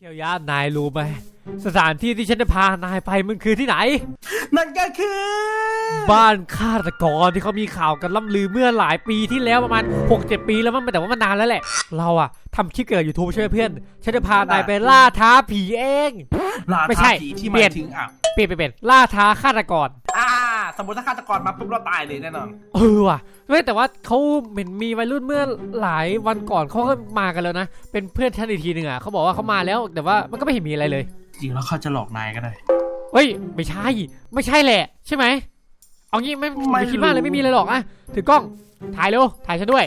เคียวยะนายรู้ไหมสถานที่ที่ฉันจะพานายไปมันคือที่ไหนนั่นก็คือ บ้านฆาตกรที่เขามีข่าวกันล่ำลือเมื่อหลายปีที่แล้วประมาณ 6 7 ปีแล้วมั้งแต่ว่ามันนานแล้วแหละ เราอะทำคลิปเกี่ยวกับยูทูบใช่ไหมเพื่อน ฉันจะพานายไปล่าท้าผีเองลาไม่ใช่ทาผีที่เปลี่มายนถึงอะเปลี่ยนไปเป็นล่าท้าฆาตกร อ่า สมมติถ้าฆาตกรมาปุ๊บเราตายเลยแน่นอนเออว่ะไม่แต่ว่าเขาเหมือนมีวัยรุ่นเมื่อหลายวันก่อนเขาก็มากันแล้วนะ เป็นเพื่อนฉันอีกทีหนึ่งอะเขาบอกว่าเขามาแล้ว แต่ว่ามันก็ไม่เห็นมีอะไรเลย จริงแล้วเขาจะหลอกนายก็ได้ เฮ้ย ไม่ใช่ ไม่ใช่แหละ ใช่ไหม เอางี้ไม่ไม่ไม่คิดมากเลยไม่มีอะไรหรอกอะถือกล้องถ่ายเร็วถ่ายฉันด้วย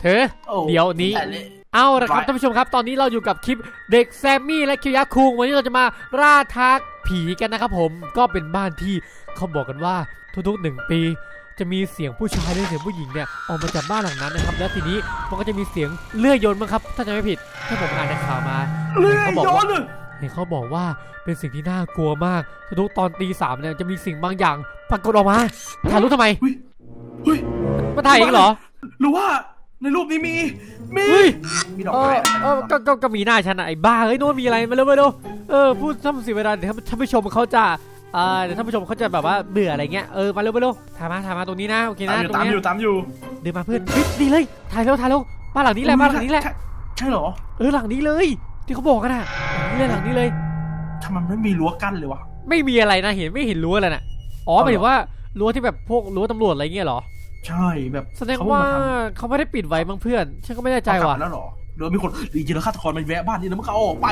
เธอโอ้เดี๋ยวนี้ แต่ เลยเอาละครับไว้ท่านผู้ชมครับตอนนี้เราอยู่กับคลิปเด็กแซมมี่และคิวยะคุงวันนี้เราจะมาล่าท้าผีกันนะครับผมก็เป็นบ้านที่เขาบอกกันว่าทุกๆหนึ่งปี จะมีเสียงผู้ชายและเสียงผู้หญิงเนี่ยออกมาจากบ้านหลังนั้นนะครับ แล้วทีนี้มันก็จะมีเสียงเลื่อยยนต์มั้งครับถ้าจะไม่ผิดถ้าผมอ่านในข่าวมาเลื่อยเขาบอกโยว่านเลยเห็นเขาบอกว่าเป็นสิ่งที่น่ากลัวมากทุกๆตอนตีสามเนี่ยจะมีสิ่งบางอย่างปรากฏออกมาถ่ายรูปทำไมเฮ้ยมาถ่ายเองเหรอหรือว่า ในรูปนี้มี มีเฮ้ยมีดอกเอไม้อเออก็ก็ก็มีหน้าฉันอะไอ้บ้าเฮ้ยโน้นมีอะไรมาเร็วมาเร็วเออพูดทำเสียเวลาเดี๋ยวท่านผู้ชมเขาจะเอ่อเดี๋ยวท่านผู้ชมเขาจะแบบว่าเบื่ออะไรเงี้ยเออมาเร็วมาเร็วถ่ายมาถ่ายมาตรงนี้นะโอเคตามนะอยู่ตรงตามเนี้อยยู่ตามอยู่เดินมาเพื่อนเฮ้ยดีเลยถ่ายเร็วถ่ายเร็วบ้านหลังนี้แหละบ้านหลังนี้แหละใช่ใช่เหรอเออหลังนี้เลย ที่เขาบอกกันอะหลังนี้เลยหลังนี้เลย ทำไมไม่มีรั้วกั้นเลยวะ ไม่มีอะไรนะเห็นไม่เห็นรั้วเลยน่ะอ๋อหมายถึงว่ารั้วที่แบบพวกรั้วตำรวจอะไรเงี้ยเหรอ ใช่แบบแสดงเขว่าเพิ่มทเขาไม่ได้ปิดไว้มั้งเพื่อน ฉันก็ไม่แน่ใจำว่ะเขากลับมาแล้วเหรอหรือว่ามีคนจริงๆแล้วฆาตกรมันแวะบ้านนี้แล้วมันก็เอาออกไป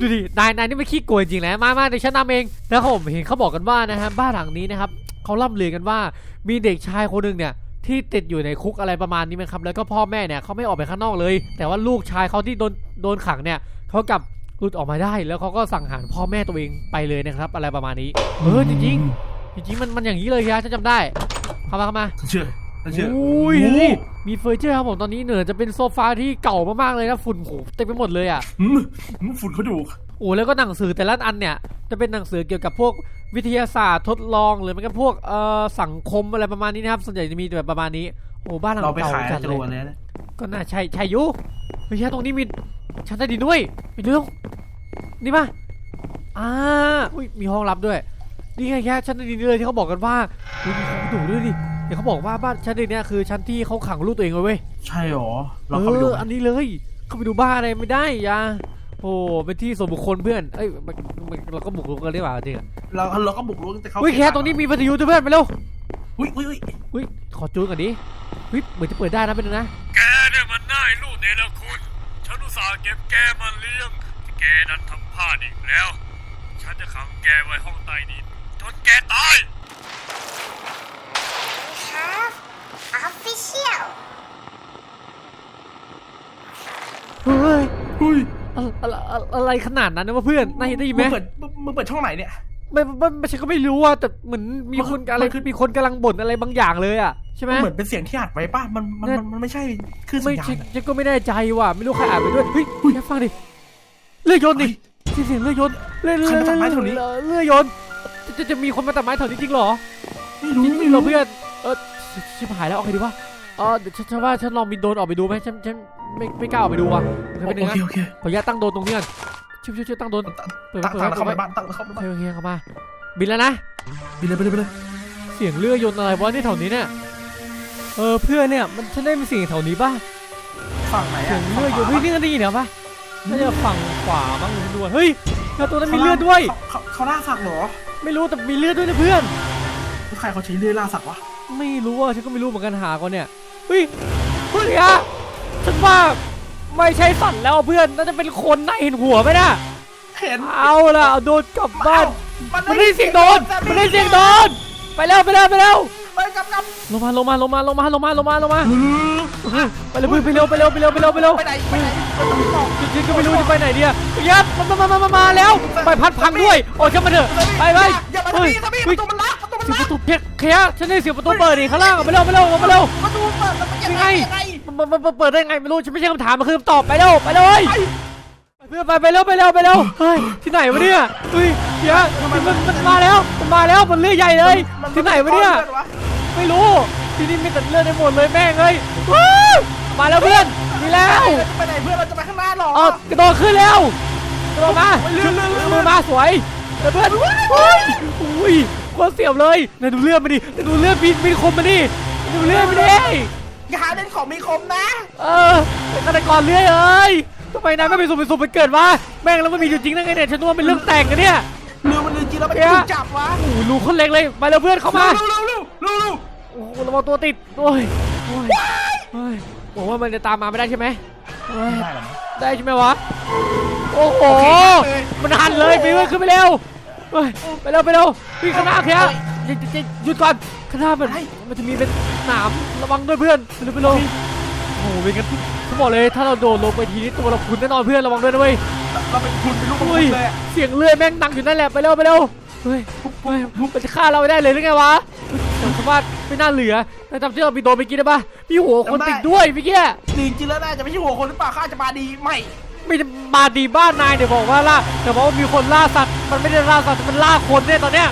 ดูดิ นายนายนี่ไม่ขี้โกงจริงๆนะมามาเดี๋ยวฉันนำเองแล้วผมเห็นเขาบอกกันว่านะฮะบ้านหลังนี้นะครับเขาล่ำลือกันว่ามีเด็กชายคนหนึ่งเนี่ยที่ติดอยู่ในคุกอะไรประมาณนี้ไหมครับ แล้วก็พ่อแม่เนี่ยเขาไม่ออกไปข้างนอกเลย แต่ว่าลูกชายเขาที่โดนโดนขังเนี่ยเขากลับหลุดออกมาได้ แล้วเขาก็สั่งหารพ่อแม่ตัวเองไปเลยนะครับ อะไรประมาณนี้ เออจริงๆ จริงๆมันมันอย่างนี้เลยครับฉันจำได้ เข้ามาเข้ามาเชื่อเชื่ออุ้ยโอ้นี่มีเฟอร์นิเจอร์ครับผมตอนนี้เหนือจะเป็นโซฟาที่เก่ามากๆเลยนะฝุ่นโหเต็มไปหมดเลยอะอืมอืมฝุ่นเขาดูโอ้แล้วก็หนังสือแต่ละอันเนี่ย จะเป็นหนังสือเกี่ยวกับพวกวิทยาศาสตร์ทดลองหรือมันก็พวกเอ่อสังคมอะไรประมาณนี้นะครับส่วนใหญ่จะมีแบบประมาณนี้โอ้บ้านหลังเราไปเก่าขายจัดจะเลรยวยเลยนะก็น่าใช่ใช่อยุเฮ้ยตรงนี้มีชั้นใต้ดินด้วยไปเรื่องนี่ป่ะอ่าอุ้ยมีห้องลับด้วย นี่ไงแค่ชั้นใต้ดินเลยที่เขาบอกกันว่าอุ๊ยมีของดูด้วยดิเดี๋ยวเขาบอกว่าบ้านชั้นใต้ดินเนี่ยคือชั้นที่เขาขังลูกตัวเองไว้เว้ยใช่หรอเอเราเข้าไปดูอไหมอันนี้เลย เข้าไปดูบ้านอะไรไม่ได้อยาโอ้เป็นที่ส่วนบุคคลเพื่อนเอ้ยมันมันเราก็บุกรุกกันได้เปล่าจริงอะเราเราก็บุกรุกแต่เขาเฮ้ยแค่ตรงนี้มีวิทยุด้วยเพื่อนไปเร็วอุ้ยอุ้ยอุ้ยเฮ้ยขอจูนก่อนดิเฮ้ยเหมือนจะเปิดได้นะเป็นงนะแกเนี่ยมันน่ายลูกเนรคุณฉันอุตส่าห์เก็บแกมาเลี้ยงแต่แกนั้นทำพลาดอีกแล้ว ฉันจะขังแกไว้ห้องใต้ดิน จนแกตาย have official. เฮ้ยอุ้ยอะไรอะไรอะไรขนาดนั้นนะวะเพื่อนนายได้ยินไหมมึงเปิดมึงมึงเปิดช่องไหนเนี่ย ไม่ไม่ไม่ฉันก็ไม่รู้อะแต่เหมือนมีคนมันอะไรมันคือ มีคนกำลังบ่นอะไรบางอย่างเลยอะใช่ไหม เหมือนเป็นเสียงที่อัดไว้ป่ะมันมันมันมันไม่ใช่คลื่นสัไม่ญญาณฉันอะ ฉันก็ไม่แน่ใจว่ะไม่รู้ใครอ่านไปด้วยเฮ้ยแค่ฟังดิเลื่อยยนต์ดิที่เสียงเลื่อยยนต์เลื่อยใครมาตัดไม้แถวนี้ เลื่อยยนต์ จะจะจะมีคนมาตัดไม้แถวนี้จริงเหรอไม่รู้จริไม่งเหรอรู้เพื่อนเออชิชิบหายแล้วเอาไงดีวะเออเดี๋ยวฉันฉันว่าฉันลองบินโดรนออกไปดูไหมฉันฉันไม่ไม่กล้าออกไปดูว่ะเดี๋ยวโอไปหนึ่งนะเคโอเคขออนุญาตตั้งโดรนตรงนี้ก่อนชิวชิวชิวตั้งโดรนเปิดไว้ตั้งเปิดตั้งไว้แล้วเปิเข้าดไปไว้บ้านตั้งแล้วเข้าไปบ้านโอเคโอเคเข้ามา บินแล้วนะไปเลยไปเลยไปเลยเสียงเลื่อยยนต์อะไรวะนี่แถวนี้เนี่ยเออเพื่อนเนี่ยมันฉันได้มีเสียงแถวนี้ป่ะฝั่งไหนเสียอะงเลือดอยู่เฮ้ยนี่ก็ได้ยินเหรอปะน่าจะฝั่งขวาบ้างด้วยเฮ้ยแล้วตัวนั้นมีเลือดด้วยเขาเขาเขาล่าสัตว์เหรอ ไม่รู้แต่มีเลือดด้วยนะเพื่อนใครเขาใช้เลื่อยล่าสัตว์วะไม่รู้อะฉันก็ไม่รู้เหมือนกันหาก่อนเนี่ยเฮ้ยเฮ้ยอะฉันว่าไม่ใช่สัตว์แล้วเพื่อนน่าจะเป็นคนน่าเห็นหัวไหมนะเห็นเอาล่ะเอาโดนกลับบ้านมัมันได้เสียงโดนมันได้เสียงโดนไปแล้วไปแล้วไปแล้ว ไปกลับกลับลงมาลงมาลงมาลงมาลงมาลงมาลงมาเออไปเร็วเพื่อนไปเร็วไปเร็วไปเร็วไปเร็วไปเร็วไปไหนไปไหนไปตรงนี้บอกจริงๆก็ไม่รู้จะไปไหนดีอะยับมามามามามาแล้วไปพัดพังด้วยโอ้ยเข้ามาเถอะไปไปอย่ามาเฮ้ยทำนี่ทำนี่ปเฮ้ยระตูมันล็อกประตูมันเสียงล็ปอกระตูเพียกเคียฉันได้เสียงประตูเปิดดิข้างล่างออกไปเร็วไปเร็วออกไปเร็วประตูเปิดแล้วมันยังยังไงไงยังไงมันมันมันเปิดได้ไงไม่รู้ฉันไม่ใช่คำถามมันคือคำตอบไปเร็วไปเลยไปเพื่อนไปไปเร็วไปเร็วไปเร็วเฮ้ยที่ไหนวะเนี่ยเฮ้ยเดี๋ยวมันมันมันมาแล้วมันมาแล้วมันเลื่อยใหญ่เลยที่ไหนวะเนี่ย ไม่รู้ ที่นี่มีแต่เลือดในหมดเลยแม่งเอ้ยว้าวมาแล้วเพื่อนมีแล้วไปไหนเพื่อนเราจะไปข้างหน้าหรอเออกระโดดขึ้นแล้วโดดมาเลื่อนเลื่อนเลื่อนมือมาสวยเดี๋ยวเพื่อนเฮ้ยอุ้ยโคตรเสียบเลยนายดูเลือดมาดินายดูเลือดบินบินคมมาดินายดูเลือดมาดิอย่าหาเล่นของมีคมนะ เออเป็นฆาตกรเลือดเอ้ยทำไมนายไม่ไปสุ่มไปสุ่มไปเกิดวะแม่งแล้วมันมีอยู่จริงได้ไงเนี่ยฉันนึกว่าเป็นเรื่องแต่งกันเนี่ย เรือมันเรือจริงแล้วมันเดี๋ยวถูกจับวะโอ้โหรูคนเล็กเลยไปแล้วเพื่อนเข้ามาเร็วเร็วเร็วเร็วเร็วโอ้โหระวังตัวติดโอ้ยโอ้ยโอ้ยบอกว่ามันจะตามมาไม่ได้ใช่ไหมโอ้ยได้หรอได้ใช่ไหมวะโอ้โหโอเคเลยมันหันเลยไปเว้ยขึ้นไปเร็วเฮ้ยไปเร็วไปเร็ววิ่งข้างหน้าเคียหยุดหยุดหยุดก่อนข้างหน้ามันมันจะมีเป็นหนามระวังด้วยเพื่อนไปเร็วไปเร็ว โอ้โหเป็นกันเขาบอกเลยถ้าเราโดดลงไปทีนี้ตัวเราพุนแน่นอนเพื่อนระวังด้วยนะเว้ยเราเป็นคุณเป็นลูกของเฮ้ยคุณเลยอะเสียงเลื่อยแม่งดังอยู่นั่นแหละไปเร็วไปเร็วเฮ้ยเฮ้ยมันจะฆ่าเราไม่ได้เลยหรือไงวะแต่สภาพไม่น่าเหลือแต่จำที่เราไปโดนไปกินได้ปะมีหัวคนติดด้วยเมื่อกี้ จริงจริงๆแล้วน่าจะไม่ใช่หัวคนหรือเปล่าข้าจะมาดีไม่ไม่ได้มาดีบ้านนายเดี๋ยวบอกว่าล่าแต่บอกว่ามีคนล่าสัตว์มันไม่ได้ล่าสัตว์มันล่าคนเนี่ยตอนเนี้ย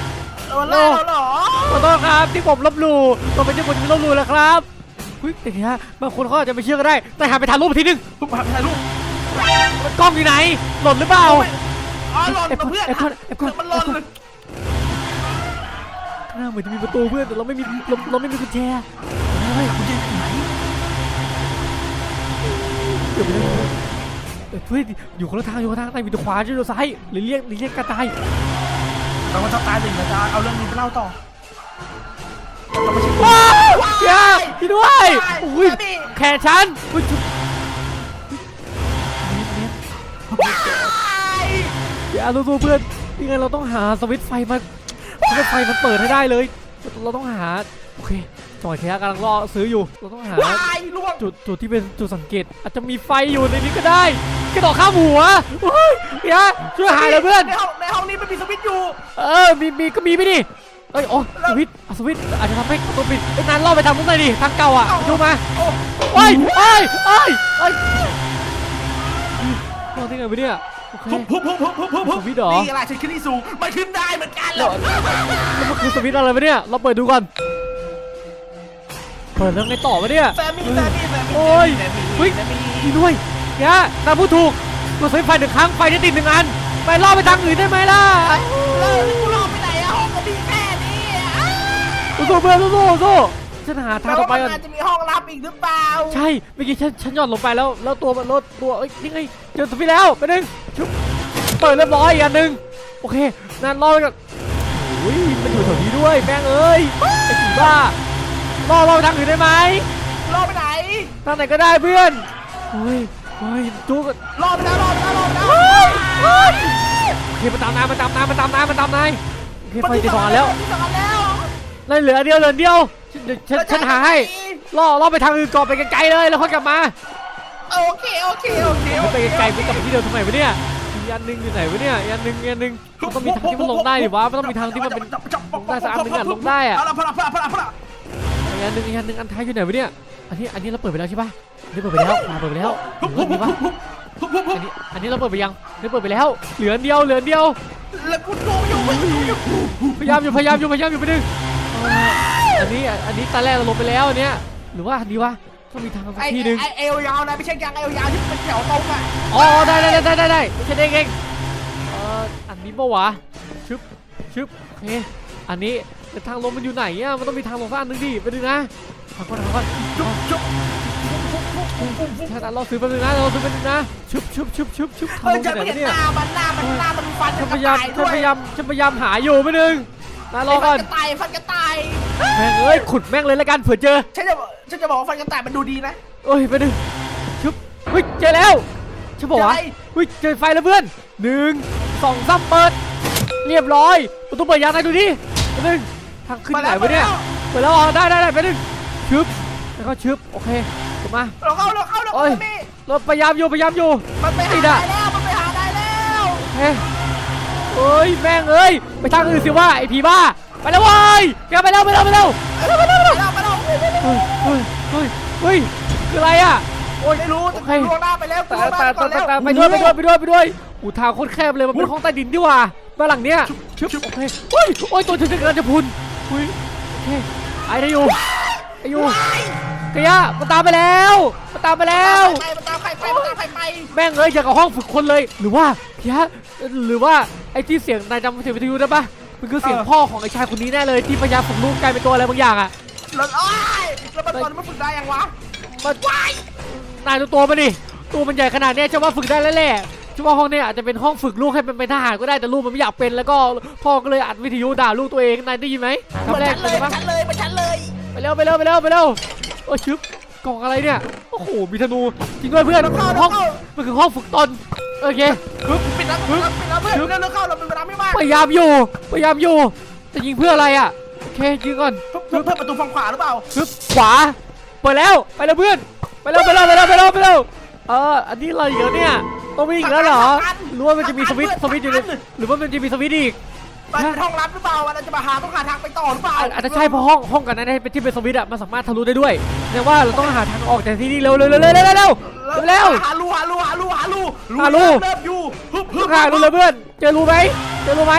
เออล่าเราเหรอขอโทษครับที่ผมลบหลู่ผมไม่ใช่คนที่ลบหลู่แล้วครับ เฮ้ยแต่เนี้ยบางคนเขาอาจจะไม่เชื่อก็ได้ แต่หาไปถ่ายรูปทีนึงทุกผ่านถ่ายรูปมันกล้องอยู่ไหน หล่นหรือเปล่าอ๋อหล่นนะเพื่อนไอ้คนไอ้คนมันหล่นเลยข้างหน้าเหมือนจะมีประตูเพื่อนแต่เราไม่มีเราเราไม่มีกุญแจเฮ้ยคุณจะอยู่ไหนเดี๋ยวไปเลยเอ้ยเพื่อนอยู่คนละทางอยู่คนละทางใต้มีตัวขวาช่วยตัวซ้ายหรือเรียกหรือเรียกกระต่ายเราก็จะตายหนึ่งนะจ๊ะเอาเรื่องนี้ไปเล่าต่อเราไม่ใช่ ว้าวอย่าพี่ด้วยอุ้ยแขนฉันอุ้ยจุ๊บอย่าสู้ๆเพื่อนยังไงเราต้องหาสวิตช์ไฟมาสวิตช์ไฟมันเปิดให้ได้เลย เราต้องหาโอเคจอยแค่กำลังรอซื้ออยู่ เราต้องหาวายล่วงจุดจุดที่เป็นจุดสังเกต อาจจะมีไฟอยู่ในนี้ก็ได้กระโดดข้ามหัวเฮ้ยเดี๋ยวช่วยหาเลยเพื่อนในห้องในห้องนี้มันมีสวิตช์อยู่ เออมีมีก็มีไปดิ เอ้ยโอ้สวิตช์อะสวิตช์อาจจะทำให้ประตูปิดไอ้ยนานล่อไปทางนู้นหน่อยดิทางเก่าอะดูมาโอ้เอ้ยเอ้ยเอ้ยเอ้ยรอดได้ไงวะเนี่ยโอเค พุบพุบพุบพุบพุบพุบสวิตช์เหรอ นี่อะไรฉันขึ้นที่สูงมันขึ้นได้เหมือนกันเหรอแล้วมันคือสวิตช์อะไรวะเนี่ยเราเปิดดูก่อนเปิดแล้วไงต่อวะเนี่ยแซมมี่แซมมี่แซมมี่โอ้ยแซมมี่เฮ้ยแซมมี่นี่ด้วยเนี่ยนายพูดถูกกดสวิตช์ไฟหนึ่งครั้งไฟจะติดหนึ่งอัน ไปล่อไปทางอื่นได้ไหมล่ะแล้วกูรอไปไหนอะห้องก็มีแค่นี้อะ สู้ๆเพื่อนสู้ๆสู้ๆฉันหาแปทาลงต่อว่าไปมันก่อนอาจจะมีห้องลับอีกหรือเปล่าใช่เมื่อกี้ฉันฉันหย่อนลงไปแล้ว แล้วตัวมันลดตัวเอ้ยนี่ไงเจอสปิแล้วไปหนึ่งชุบเปิดเรียบร้อยอีกอันหนึ่งโอเคนั่นรอไปก่อนโอ้ยมันอยู่แถวนี้ด้วยแม่งเอ้ยไอ้ผีบ้ารอรอไปทางอื่นได้ไหมรอไปไหนทางไหนก็ได้เพื่อนเฮ้ยเฮ้ยจุกรอไปแล้วรอไปแล้วรอไปแล้วเฮ้ยเฮ้ยโอเคมาตามนายมาตามนายมาตามนายมาตามนายโอเคไฟติดสองอันแล้วที่สองอันแล้ว นั่นเหลืออันเดียวเหลืออันเดียวฉันเดี๋ยวฉันฉันหาให้ล่อล่อไปทางอื่นก่อนไปไกลๆเลยแล้วค่อยกลับมาโอเคโอเคโอเคโอมันเคไปไกลๆไปกลับไปที่เดิมทำไมวะเนี่ยอีกอันหนึงอยู่ไหนวะเนี่ยอีกอันหนึงอีกอันหนึงมันต้องมีทางที่มันลงได้ดิวะมันต้องมีทางที่มันเป็นลงได้สักอันหนึ่งอะลงได้อะเอาละพละพละพละพละอีกอันหนึงอีกอันหนึงอันท้ายอยู่ไหนวะเนี่ยอันนี้อันนี้เราเปิดไปแล้วใช่ปะอันนี้เปิดไปแล้วอ่าเปิดไปแล้วเหลืออันนี้ปะพุบพุบพุอับนนี้อันนี้เราเปิดไปยังอันนี้เปิดไปแล้วเหลืออันเดียวเหลืออันเดียว แล้วกูดูอยู่กูดูอยู่พยายามอยู่พยายามอยู่พยายามอยู่ไปหนึงเอาละอันนี้อันนี้ตาแรกเราลงไปแล้วอันเนี้ยหรือว่าอันนี้วะต้องมีทางสักไอ้ทีหนึงไอ้เอวยาวนะไม่ใช่ยางเอวยาวที่เป็นแถวตรงอะอ๋อได้ได้ได้ได้ได้ไม่ใช่เด้งเองเอ่ออันนี้ปะวะชึบชึบโอเคอันนี้แต่ทางลงมันอยู่ไหนอะมันต้องมีทางลงสักอันหนึงดิไปดูนะทางก่อนทางก่อนจุ๊บจุ๊บถ้าเราซื้อไปบนึงนะเราซื้อไปบนึงนะชึบชึบชึบชึบชึบเอทางลองไปจะไหนไม่เห็นวะเนี่ยหน้ามันหน้ามันหน้ามันฟันฉัจะนพยายามตายฉัด้นวยพยายามฉันพยายามหาอยู่ไปหนึงนะรอก่อนฟันกระต่ายฟันกระต่าย แม่งเอ้ยขุดแม่งเลยแล้วกันเผื่อเจอฉันจะฉันจะบอกว่าฟันกระต่ายมันดูดีนะเอ้ยไปหนึงชึบเฮ้ยเจอแล้วฉันบอกว่าเจออะไร เฮ้ยเจอไฟแล้วเพื่อนหนึ่งสองสามเปิด เรียบร้อยประตูเปิดยังไงดูดิไปหนึงทางขึ้นไหนวะเนี่ยเปิดแล้วอ๋อได้ได้ได้ไปหนึงชึบแล้วก็ชึบโอเคถูกมา เราเข้าเราเข้าเราเอ้เข้ายมีเราพยายามอยู่พยายามอยู่ มันไปหาติดได้อะ แล้วมันไปหาได้แล้ว เฮ้ยเอ้ยแม่งเอ้ยไปทางอื่นสิว่าไอ้ผีบ้า ไปแล้วว้ยแกไปแล้วไปแล้วไปแล้วไปแล้วไปแล้วไปแล้วไปแล้วเฮ้ยเฮ้ยเฮ้ยเฮ้ยคืออะไรอะโอ้ยไม่รู้แต่ล่วงหน้าไปแล้วแต่ล่วงหแต่น้าก่แต่แต่แล้วไปด้วยไปด้วยไปด้วยไปด้วยอูทางโคตรแคบเลยมันเป็นห้องใต้ดินดีกว่าบ้านหลังเนี้ยชุบโอเคเฮ้ยโอ้ยตัวฉันจะกำลังจะพุนเฮ้ยโอเคไอ้ได้อยู่ไอ้อยู่กเฮียมันตามไปแล้วมันตามไปแล้วมันตามใครไปมันตามใครไปแม่งเอ้ยอย่างกับห้องฝึกคนเลย หรือว่าเฮียหรือว่าไอ้ที่เสียงนายจำเสียงวิทยุได้ปะ มันคือเสียงพ่อของไอ้ชายคนนี้แน่เลยที่พยายามฝึกลูกกลายเป็นตัวอะไรบางอย่างอะแล้วโอ้ยแล้วมันตอนมันฝึกได้ยังวะมันนายดูตัวมันดิตัวมันใหญ่ขนาดเนี้ยจะว่าฝึกได้แล้วแหละจะว่าห้องเนี้ยอาจจะเป็นห้องฝึกลูกให้เป็นเป็นทหารก็ได้แต่ลูกมันไม่อยากเป็นแล้วก็พ่อก็เลยอัดวิทยุด่าลูกตัวเองนายได้ยินไหมเหมือนคำแรกฉันเลเป็นยไงเหมือบ้างนฉันเลยเหมือนฉันเลยไปเร็วไปเร็วไปเร็วไปเร็วโอ้ยชึบ กล่องอะไรเนี่ย โอ้โห มีธนูจริงด้วยเพื่อนมันคือห้องมันคือห้องฝึกตนโอเคปึ๊บปิดแล้วปิดแล้วปิดแล้วเพื่อนเร็วๆเข้าเราเป็นเวลาไม่มากพยายามอยู่พยายามอยู่จะยิงเพื่ออะไรอะโอเคยิงก่อนเพื่อเพื่อประตูฝั่งขวาหรือเปล่าชึบขวาเปิดแล้วไปแล้วเพื่อนไปแล้วไปแล้วไปแล้วไปแล้วไปแล้วเอออันนี้อะไรเดี๋ยวเนี่ยต้องวิ่งอีกแล้วเหรอหรือว่ามันจะมีสวิตช์สวิตช์อยู่ในหรือว่ามันจะมีสวิตช์อีก มันเป็นห้องลับหรือเปล่าเราจะมาหาต้องหาทางไปต่อหรือเปล่าอาจจะใช่เพราะห้องห้องกันนั้นเป็นที่เป็นสวิตอะมันสามารถทะลุได้ด้วยแต่ว่าเราต้องหาทางออกจากที่นี่เร็วเร็วเร็วเร็วเร็วเร็วเร็วหาลูหาลูหาลูหาลูหาลูเริ่มอยู่ฮึบฮึบหาลูเลยเพื่อนเจอรูไหมเจอรูไหม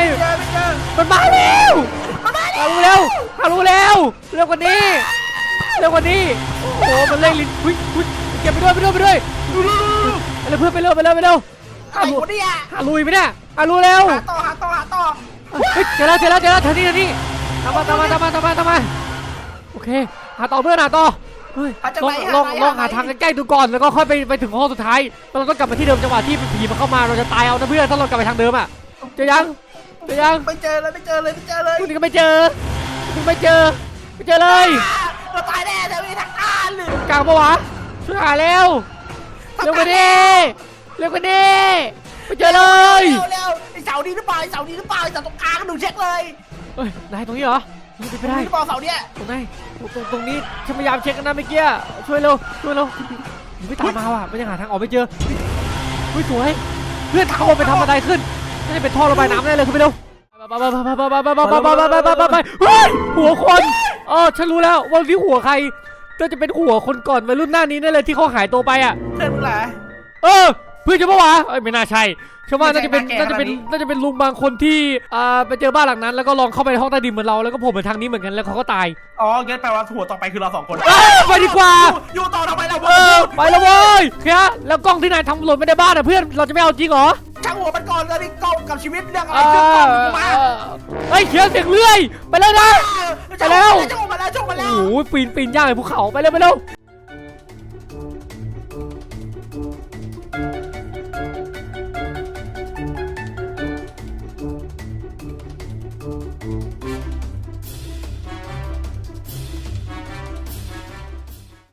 เมันมาเร็วมันไปแล้วหาลูเร็วหาลูเร็วเร็วกว่านี้เร็วกว่านี้โอ้โหมันเล่นลิ้นหุ้ยหุ้ยเก็บไปด้วยไปด้วยไปด้วยไปเร็วเพื่อนไปเร็วไปเร็วไปเร็วหาลูหาลุยไปเนี่ยหาลูเร็วหาต่อหาต่อหาต่อ จอแล้วเจอแล้วเจอแล้วเธอนี่เธอนี่ตามมาตามมาตามมาตามมาตามมาโอเค หาต่อเพื่อนหาต่อเฮ้ยลองลองลองหาทางใกล้ๆดูก่อนแล้วก็ค่อยไปไปถึงห้องสุดท้ายเราต้องกลับมาที่เดิมจังหวะที่ผีมันเข้ามาเราจะตายเอานะเพื่อนถ้าเรากลับไปทางเดิมอะเจอยังเจอยังไม่เจอเลยไม่เจอเลยไม่เจอเลยคุณก็ไม่เจอคุณไม่เจอไม่เจอเลยเราตายแน่แต่ไม่มีทางการเลยกลางปะวะช่วยหาเร็วเร็วกว่านี้เร็วกว่านี้ ไม่เจอเลย เร็วเร็วไอเสานี้หรือเปล่าไอเสานี้หรือเปล่าไอเสาตรงกลางหนูเช็คเลยเฮ้ยนายตรงนี้เหรอไม่ตรเป็นงไรนี้หรือเปล่าเสาเนี้ยตรงไหนตรงตรงตรงนี้ฉันพยายามเช็คกันนะเมื่อกี้ช่วยเร็วช่วยเร็วหนูไม่ตามมาว่ะมันยังหาทางออกไม่เจอเฮ้ยสวยเพื่อนทางออกไปทำอะไรขึ้นน่าจะเป็นท่อระบายน้ำแน่เลยคุณไปเร็วไปไปไปไปไปไปไปไปไปไปไปไปไปเฮ้ยหัวคนอ๋อฉันรู้แล้วว่าที่หัวใครก็จะเป็นหัวคนก่อนวัยรุ่นหน้านี้นั่นเลยที่เขาหายตัวไปอะเพื่อนมึงเหรอเออ เพื่อนจะปะวะเอ้ยไม่น่าใช่ฉันว่าไม่น่าใช่จะเป็นหน้าแก่น่าจะเป็นขนาดนี้น่าจะเป็นลุงบางคนที่อ่าไปเจอบ้านหลังนั้น แล้วก็ลองเข้าไปในห้องใต้ดินเหมือนเราแล้วก็โผล่มาทางนี้เหมือนกันแล้วเขาก็ตายอ๋องั้นแปลว่าหัวต่อไปคือเราสองคนเอ้ยไปดีกว่าอยู่ต่อทำไมเราเออไปแล้วเว้ยเฮียแล้วกล้องที่นายทำหล่นไม่ได้บ้านอะเพื่อนเราจะไม่เอาจริงเหรอช่างหัวมันก่อนเลยนี่กล้องกับชีวิตเรื่องอะไรเอเรื่องกล้องมึงมาอเฮ้ยเฮียเสียงเลื่อย ไปแล้วนะไปแล้วช่างหัวมาแล้วช่างหัวมาโอ้แล้วโหปีนปีนยากเลยภูเขาไปเร็วไปเร็ว